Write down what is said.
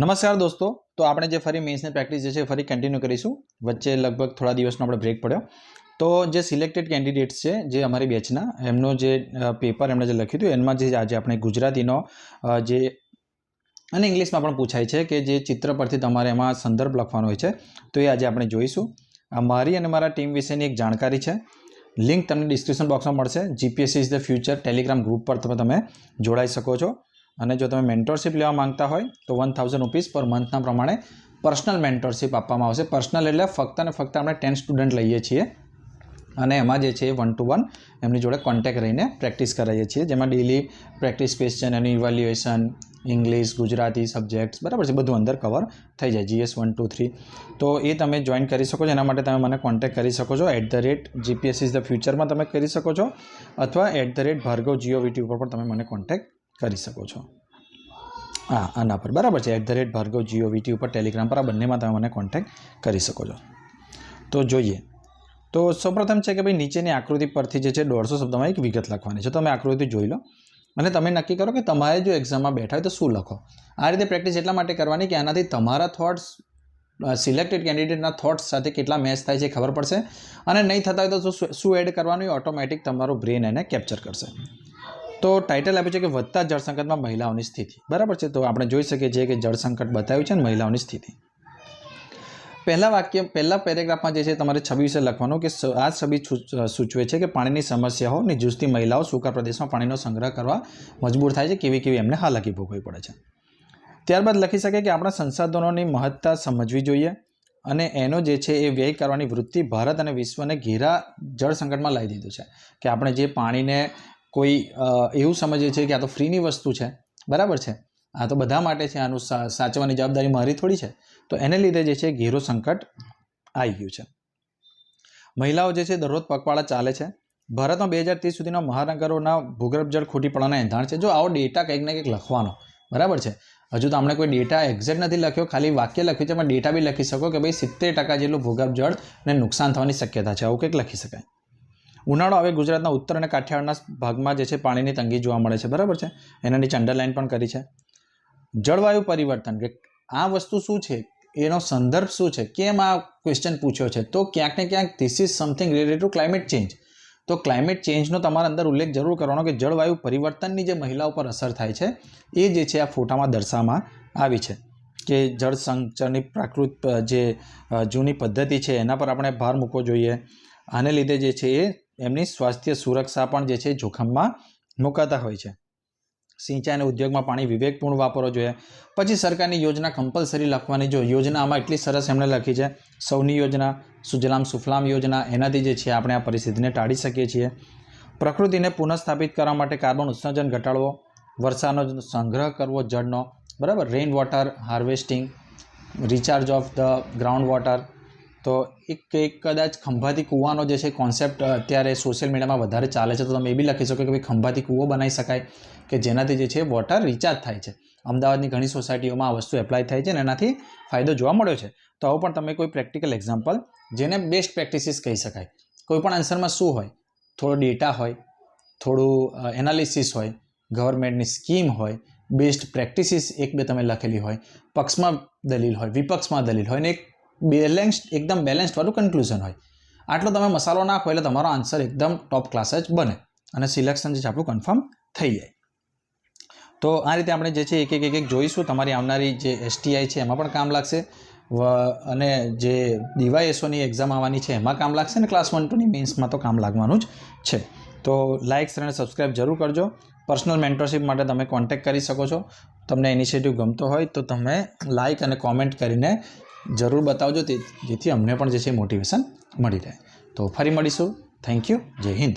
નમસ્કાર દોસ્તો. તો આપણે જે ફરી મેન્સની પ્રેક્ટિસ જે છે ફરી કન્ટિન્યુ કરીશું. વચ્ચે લગભગ થોડા દિવસનો આપણે બ્રેક પડ્યો. તો જે સિલેક્ટેડ કેન્ડિડેટ્સ છે, જે અમારી બેચના એમનો જે પેપર એમણે જે લખ્યું હતું, એમાં જે આજે આપણે ગુજરાતીનો જે, અને ઇંગ્લિશમાં પણ પૂછાય છે કે જે ચિત્ર પરથી તમારે એમાં સંદર્ભ લખવાનો હોય છે, તો એ આજે આપણે જોઈશું. મારી અને મારા ટીમ વિશેની એક જાણકારી છે. લિંક તમને ડિસ્ક્રિપ્શન બોક્સમાં મળશે. GPSC is the future Telegram group પર તમે તમે જોડાઈ શકો છો. અને જો તમે મેન્ટરશિપ લેવા માંગતા હોય, તો વન થાઉઝન્ડ રૂપીસ પર મંથના પ્રમાણે પર્સનલ મેન્ટરશિપ આપવામાં આવશે. પર્સનલ એટલે ફક્ત અને ફક્ત આપણે ટેન સ્ટુડન્ટ લઈએ છીએ. અને એમાં જે છે એ વન ટુ વન એમની જોડે કોન્ટેક્ટ રહીને પ્રેક્ટિસ કરાવીએ છીએ. જેમાં ડેલી પ્રેક્ટિસ ક્વેશ્ચન એનું ઇવેલ્યુએશન ઇંગ્લિશ ગુજરાતી સબ્જેક્ટ્સ બરાબર છે, બધું અંદર કવર થઈ જાય. જીએસ વન ટુ થ્રી તો એ તમે જોઈન કરી શકો છો. એના માટે તમે મને કોન્ટેક્ટ કરી શકો છો. At the rate GPS is the ફ્યુચરમાં તમે કરી શકો છો. અથવા at the rate Bhargav GOVT ઉપર પણ તમે મને કોન્ટેક્ટ કરી શકો છો. હા, આના પર. બરાબર છે. At the rate Bhargav GOVT ઉપર ટેલિગ્રામ પર આ બંનેમાં તમે મને કોન્ટેક્ટ કરી શકો છો. તો જોઈએ. તો સૌપ્રથમ છે કે ભાઈ નીચેની આકૃતિ પરથી જે છે દોઢસો શબ્દમાં એક વિગત લખવાની છે. તમે આકૃતિ જોઈ લો. અને તમે નક્કી કરો કે તમારે જો એક્ઝામમાં બેઠા હોય તો શું લખો? આ રીતે પ્રેક્ટિસ એટલા માટે કરવાની કે આનાથી તમારા થોટ્સ સિલેક્ટેડ કેન્ડિડેટના થોટ્સ સાથે કેટલા મેચ થાય છે ખબર પડશે. અને નહીં થતા હોય તો શું શું એડ કરવાનું ઓટોમેટિક તમારું બ્રેન એને કેપ્ચર કરશે. તો ટાઇટલ આપ્યું છે કે વધતા જળ સંકટમાં મહિલાઓની સ્થિતિ. બરાબર છે? તો આપણે જોઈ શકીએ છીએ કે જળ સંકટ બતાવ્યું છે ને મહિલાઓની સ્થિતિ. પહેલાં વાક્ય, પહેલાં પેરેગ્રાફમાં જે છે તમારે છબી વિશે લખવાનું કે આ છબી સૂચવે છે કે પાણીની સમસ્યાઓની જૂજતી મહિલાઓ સૂકા પ્રદેશમાં પાણીનો સંગ્રહ કરવા મજબૂર થાય છે કેવી કેવી એમને હાલાકી ભોગવવી પડે છે. ત્યારબાદ લખી શકે કે આપણા સંસાધનોની મહત્તા સમજવી જોઈએ અને એનો જે છે એ વ્યય કરવાની વૃત્તિ ભારત અને વિશ્વને ઘેરા જળ સંકટમાં લાવી દીધું છે. કે આપણે જે પાણીને કોઈ એવું સમજે છે કે આ તો ફ્રીની વસ્તુ છે. બરાબર છે? આ તો બધા માટે છે, આનું સા- સાચવવાની જવાબદારી મારી થોડી છે. તો એને લીધે જે છે, ઘેરો સંકટ આવી ગયું છે. મહિલાઓ જે છે, દરરોજ પગપાળા ચાલે છે. ભારતમાં બે હજાર ત્રીસ સુધીના મહાનગરોના ભૂગર્ભ જળ ખૂટી પડવાના એંધાણ છે. જો આવો ડેટા કંઈક ને કંઈક લખવાનો. બરાબર છે? હજુ તો આપણે કોઈ ડેટા એક્ઝેક્ટ નથી લખ્યો. ખાલી વાક્ય લખ્યું છે, પણ ડેટા બી લખી શકો કે ભાઈ સિત્તેર ટકા જેટલું ભૂગર્ભ જળને નુકસાન થવાની શક્યતા છે. આવું કંઈક લખી શકાય. ઉનાળો હવે ગુજરાતના ઉત્તર અને કાઠિયાવાડના ભાગમાં જે છે પાણીની તંગી જોવા મળે છે, બરાબર છે? એના નીચે અંડરલાઇન પણ કરી છે. જળવાયુ પરિવર્તન, કે આ વસ્તુ શું છે? એનો સંદર્ભ શું છે? કેમ આ ક્વેશ્ચન પૂછ્યો છે? તો ક્યાંક ને ક્યાંક this is something related to climate change તો ક્લાઇમેટ ચેન્જનો તમારા અંદર ઉલ્લેખ જરૂર કરવાનો કે જળવાયુ પરિવર્તનની જે મહિલાઓ પર અસર થાય છે, એ જે છે આ ફોટામાં દર્શાવવામાં આવી છે. કે જળ સંચયની પ્રાકૃત જે જૂની પદ્ધતિ છે, એના પર આપણે ભાર મૂકવો જોઈએ. આને લીધે જે છે એ એમની સ્વાસ્થ્ય સુરક્ષા પણ જે છે જોખમમાં મુકાતા હોય છે. સિંચાઈ અને ઉદ્યોગમાં પાણી વિવેકપૂર્ણ વાપરવો જોઈએ. પછી સરકારની યોજના કમ્પલસરી લખવાની. જો યોજના આમાં એટલી સરસ એમણે લખી છે, સૌની યોજના, સુજલામ સુફલામ યોજના, એનાથી જે છે આપણે આ પરિસ્થિતિને ટાળી શકીએ છીએ. પ્રકૃતિને પુનઃસ્થાપિત કરવા માટે કાર્બન ઉત્સર્જન ઘટાડવો, વરસાદનો સંગ્રહ કરવો જળનો, બરાબર? Rain water harvesting recharge of the ground water તો એક એક કદાચ ખંભાતી કૂવાનો જે છે કોન્સેપ્ટ અત્યારે સોશિયલ મીડિયામાં વધારે ચાલે છે, તો તમે એ બી લખી શકો કે ભાઈ ખંભાતી કૂવો બનાવી શકાય કે જેનાથી જે છે વોટર રિચાર્જ થાય છે. અમદાવાદની ઘણી સોસાયટીઓમાં આ વસ્તુ એપ્લાય થાય છે અને એનાથી ફાયદો જોવા મળ્યો છે. તો આવું પણ તમે કોઈ પ્રેક્ટિકલ એક્ઝામ્પલ જેને બેસ્ટ પ્રેક્ટિસીસ કહી શકાય. કોઈ પણ આન્સરમાં શું હોય? થોડો ડેટા હોય, થોડું એનાલિસિસ હોય ગવર્મેન્ટની સ્કીમ હોય બેસ્ટ પ્રેક્ટિસીસ એક બે તમે લખેલી હોય, પક્ષમાં દલીલ હોય, વિપક્ષમાં દલીલ હોય ને એક બેલેન્સ એકદમ બેલેન્સ્ડવાળું કન્ક્લુઝન હોય. આટલો તમે મસાલો નાખો એટલે તમારો આન્સર એકદમ ટોપ ક્લાસ જ બને અને સિલેક્શન જે છે આપણું કન્ફર્મ થઈ જાય. તો આ રીતે આપણે જે છે એક એક એક એક જોઈશું. તમારી આવનારી જે એસટીઆઈ છે એમાં પણ કામ લાગશે. અને જે ડીવાયએસઓની એક્ઝામ આવવાની છે એમાં કામ લાગશે અને ક્લાસ વન ટુની મેન્સમાં તો કામ લાગવાનું જ છે. તો લાઇક અને સબસ્ક્રાઇબ જરૂર કરજો. પર્સનલ મેન્ટરશિપ માટે તમે કોન્ટેક્ટ કરી શકો છો. તમને ઇનિશિયેટિવ ગમતો હોય તો તમે લાઇક અને કોમેન્ટ કરીને જરૂર બતાવજો તે જેથી અમને પણ જે છે મોટિવેશન મળી રહે. તો ફરી મળીશું. થેન્ક યુ જય હિન્દ.